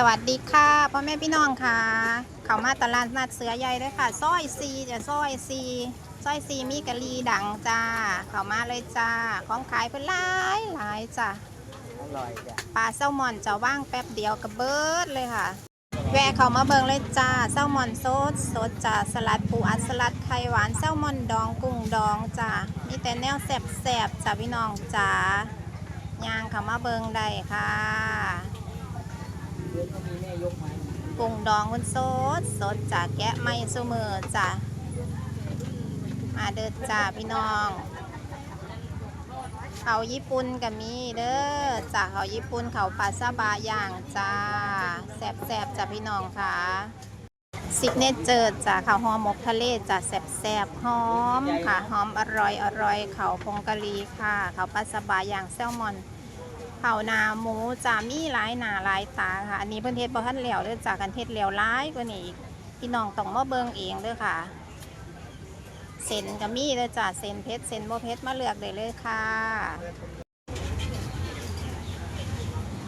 สวัสดีค่ะพ่อแม่พี่น้องค่ะ เขามาตลาดนัดเสือใหญ่ด้วยค่ะซอยซีจะซอยซีซอยซีมีกะลีดังจ้า เขามาเลยจ้า ของขายเป็นหลายหลายจ้าอร่อยจ้ะปลาแซลมอนจะว่างแป๊บเดียวกับเบิร์ดเลยค่ะ แวะเขามาเบิงเลยจ้าแซลมอนสดสดจ้าสลัดปูอัดสลัดไข่หวานแซลมอนดองกุ้งดองจ้ามีแต่แนวแสบๆจ้าพี่น้องจ้าย่างเขามาเบิงได้ค่ะ เดี๋ยวก็มีแม่ยกมา กุ้งดองคนสดสดจากแกะไม่ซูมือจ้ะมาเด้อจ้าพี่น้องเขาญี่ปุ่นก็มีเด้อจากเขาญี่ปุ่นเขาปลาซาบะย่างจ้าแซ่บแซบๆจ้าพี่น้องค่ะซิกเนเจอร์จ้าข้าวหอมหมกทะเลจ้าแซ่บแซบๆหอมค่ะหอมอร่อยอร่อยเขาพงกะลีค่ะเขาปลาซาบะย่างแซลมอน เผานาหมูจะมีหลายหนาหลายตาค่ะ อันนี้เพิ่นเทศบ่ทันแล้วเด้อจากกันเทศแล้วหลายกว่านี้อีกพี่น้องต้องมาเบิ่งเองเด้อค่ะเส้นก็มีเด้อจ้าเส้นเพชรเส้นบ่เพชรมาเลือกได้เลยค่ะ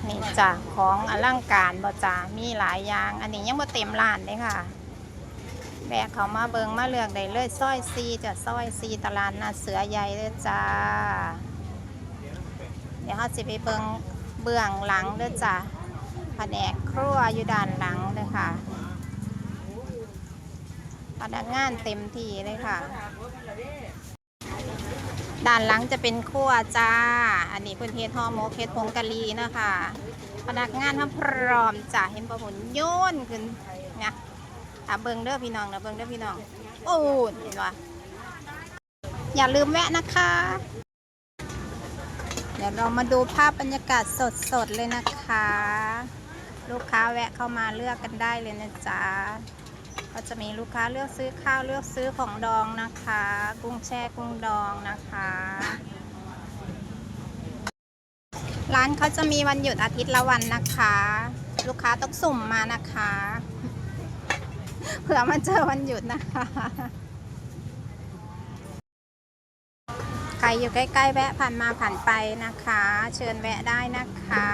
นี่จ้ะของอลังการบ่จ้ามีหลายอย่าง อันนี้ยังบ่เต็มร้านเลยค่ะแบกเขามาเบิงมาเลือกได้เลยซอยซีจ้ะซอยซีตลาดนัดเสือใหญ่เด้อจ้า ดี๋ยวเขาจะไปเบิงเบื้องหลังเด้อจ้ะแผนกครัวอยู่ด้านหลังเลยค่ะพนักงานเต็มที่เลยค่ะ ด้านหลังจะเป็นครัวจ้า อันนี้เพื่นเทศห่อหมกเฮ็ดผงกะหรี่นะคะพนักงานทำพร้อมจ้ะเห็นประผลโยนขึ้นเนี่ยอะเบิงเด้อพี่น้องนะเบิงเด้อพี่น้อง โอ้เห็นปะอย่าลืมแวะนะคะ เดี๋ยวเรามาดูภาพบรรยากาศสดๆเลยนะคะ ลูกค้าแวะเข้ามาเลือกกันได้เลยนะจ๊ะก็จะมีลูกค้าเลือกซื้อข้าวเลือกซื้อของดองนะคะ กุ้งแช่กุ้งดองนะคะ ร้านเขาจะมีวันหยุดอาทิตย์ละวันนะคะ ลูกค้าต้องสุ่มมานะคะ เผื่อมาเจอวันหยุดนะคะ ใครอยู่ใกล้ๆแวะผ่านมาผ่านไปนะคะ เชิญแวะได้นะคะ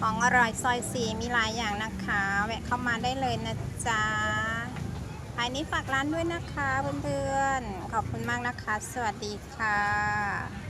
ของอร่อยซอยสีมีหลายอย่างนะคะ แวะเข้ามาได้เลยนะจ๊ะภายนี้ฝากร้านด้วยนะคะเพื่อนๆ ขอบคุณมากนะคะ สวัสดีค่ะ